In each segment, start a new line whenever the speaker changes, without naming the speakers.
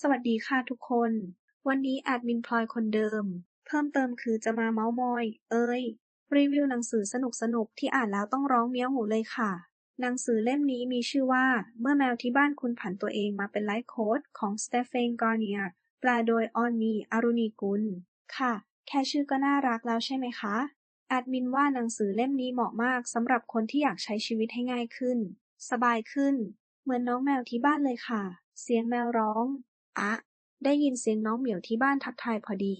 สวัสดีค่ะทุกคน วันนี้แอดมินพลอยคนเดิม เพิ่มเติมคือจะมาเมาส์มอย เอ้ย รีวิวหนังสือสนุกๆที่อ่านแล้วต้องร้องเมี้ยวหูเลยค่ะ หนังสือเล่มนี้มีชื่อว่า เมื่อแมวที่บ้านคุณผันตัวเองมาเป็นไลฟ์โค้ชของสเตฟานกอร์เนียแปลโดยออนมีอารุณีกุล ค่ะ แค่ชื่อก็น่ารักแล้วใช่ไหมคะแอดมินว่าหนังสือเล่มนี้เหมาะมากสำหรับคนที่อยากใช้ชีวิตให้ง่ายขึ้น สบายขึ้น เหมือนน้องแมวที่บ้านเลยค่ะ เสียงแมวร้อง อะได้ยินเสียงน้องเหมียวที่บ้านทักทายพอดี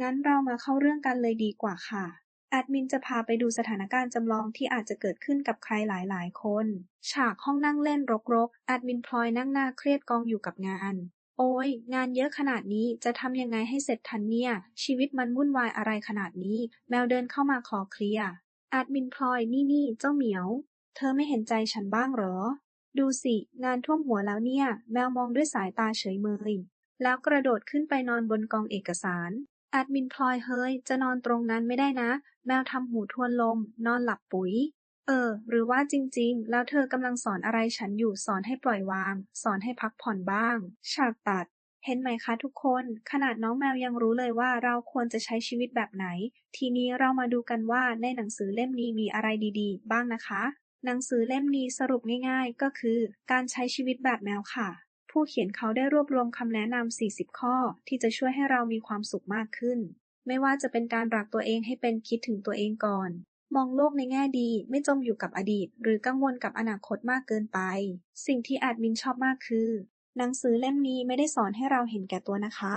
งั้นเรามาเข้าเรื่องกันเลยดีกว่าค่ะ แอดมินจะพาไปดูสถานการณ์จำลองที่อาจจะเกิดขึ้นกับใครหลายๆ คน ฉากห้องนั่งเล่นรกๆ แอดมินพลอยนั่งหน้าเครียดกองอยู่กับงาน โอ้ย งานเยอะขนาดนี้จะทำยังไงให้เสร็จทันเนี่ย ชีวิตมันวุ่นวายอะไรขนาดนี้ แมวเดินเข้ามาคลอเคลียร์แอดมินพลอยนี่นี่เจ้าเหมียว เธอไม่เห็นใจฉันบ้างเหรอ ดูสิ งานท่วมหัวแล้วเนี่ย แมวมองด้วยสายตาเฉยเมย แล้วกระโดดขึ้นไปนอนบนกองเอกสาร แอดมินพลอยเฮ้ย จะนอนตรงนั้นไม่ได้นะ แมวทำหูทวนลม นอนหลับปุ๋ย เออ หรือว่าจริงๆ แล้วเธอกำลังสอนอะไรฉันอยู่ สอนให้ปล่อยวาง สอนให้พักผ่อนบ้าง ฉากตัด เห็นไหมคะทุกคน ขนาดน้องแมวยังรู้เลยว่าเราควรจะใช้ชีวิตแบบไหน ทีนี้เรามาดูกันว่าในหนังสือเล่มนี้มีอะไรดี ๆ บ้างนะคะ หนังสือเล่มนี้สรุปง่าย ๆ ก็คือ การใช้ชีวิตแบบแมวค่ะ ผู้เขียนเขาได้รวบรวมคำแนะนำ 40 ข้อ ที่จะช่วยให้เรามีความสุขมากขึ้น ไม่ว่าจะเป็นการรักตัวเองให้เป็นคิดถึงตัวเองก่อน มองโลกในแง่ดี ไม่จมอยู่กับอดีต หรือกังวลกับอนาคตมากเกินไป สิ่งที่แอดมินชอบมากคือ หนังสือเล่มนี้ไม่ได้สอนให้เราเห็นแก่ตัวนะคะ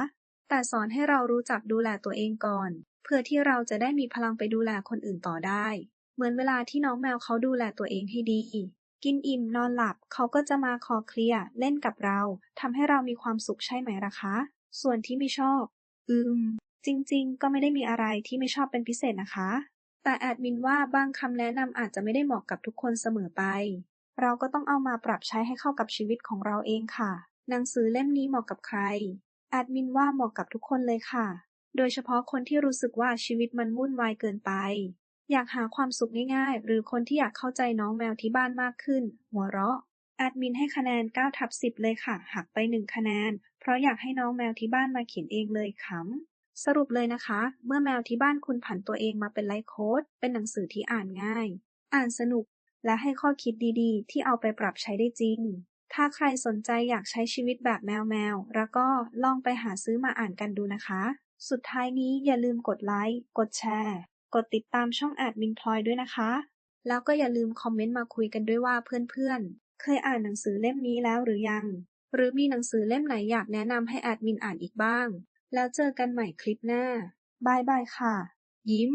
แต่สอนให้เรารู้จักดูแลตัวเองก่อน เพื่อที่เราจะได้มีพลังไปดูแลคนอื่นต่อได้ เหมือนเวลาที่น้องแมวเขาดูแลตัวเองให้ดี กินอิ่มนอนหลับเขาก็จะมาคอเคลียร์เล่นกับเราทำให้เรามีความสุขใช่ไหมล่ะคะ ส่วนที่ไม่ชอบ อืม จริง ๆ ก็ไม่ได้มีอะไรที่ไม่ชอบเป็นพิเศษนะคะ แต่แอดมินว่าบางคำแนะนำอาจจะไม่ได้เหมาะกับทุกคนเสมอไป เราก็ต้องเอามาปรับใช้ให้เข้ากับชีวิตของเราเองค่ะ หนังสือเล่มนี้เหมาะกับใคร แอดมินว่าเหมาะกับทุกคนเลยค่ะ โดยเฉพาะคนที่รู้สึกว่าชีวิตมันวุ่นวายเกินไป อยากหาความสุขง่ายๆ หรือคนที่อยากเข้าใจน้องแมวที่บ้านมากขึ้น หัวเราะ แอดมินให้คะแนน 9 ทับ 10 เลยค่ะ หักไป 1 คะแนน เพราะอยากให้น้องแมวที่บ้านมาเขียนเองเลยขำ สรุปเลยนะคะ เมื่อแมวที่บ้านคุณผันตัวเองมาเป็นไลฟ์โค้ด เป็นหนังสือที่อ่านง่าย อ่านสนุก และให้ข้อคิดดีๆ ที่เอาไปปรับใช้ได้จริง ถ้าใครสนใจอยากใช้ชีวิตแบบแมวๆแล้วก็ลองไปหาซื้อมาอ่านกันดูนะคะ สุดท้ายนี้อย่าลืมกดไลค์ กดแชร์ กดติดตามช่องแอดมินพลอยด้วยนะคะ แล้วก็อย่าลืมคอมเมนต์มาคุยกันด้วยว่าเพื่อนๆ เคยอ่านหนังสือเล่มนี้แล้วหรือยัง หรือมีหนังสือเล่มไหนอยากแนะนำให้แอดมินอ่านอีกบ้าง แล้วเจอกันใหม่คลิปหน้าบายบายค่ะ ยิ้ม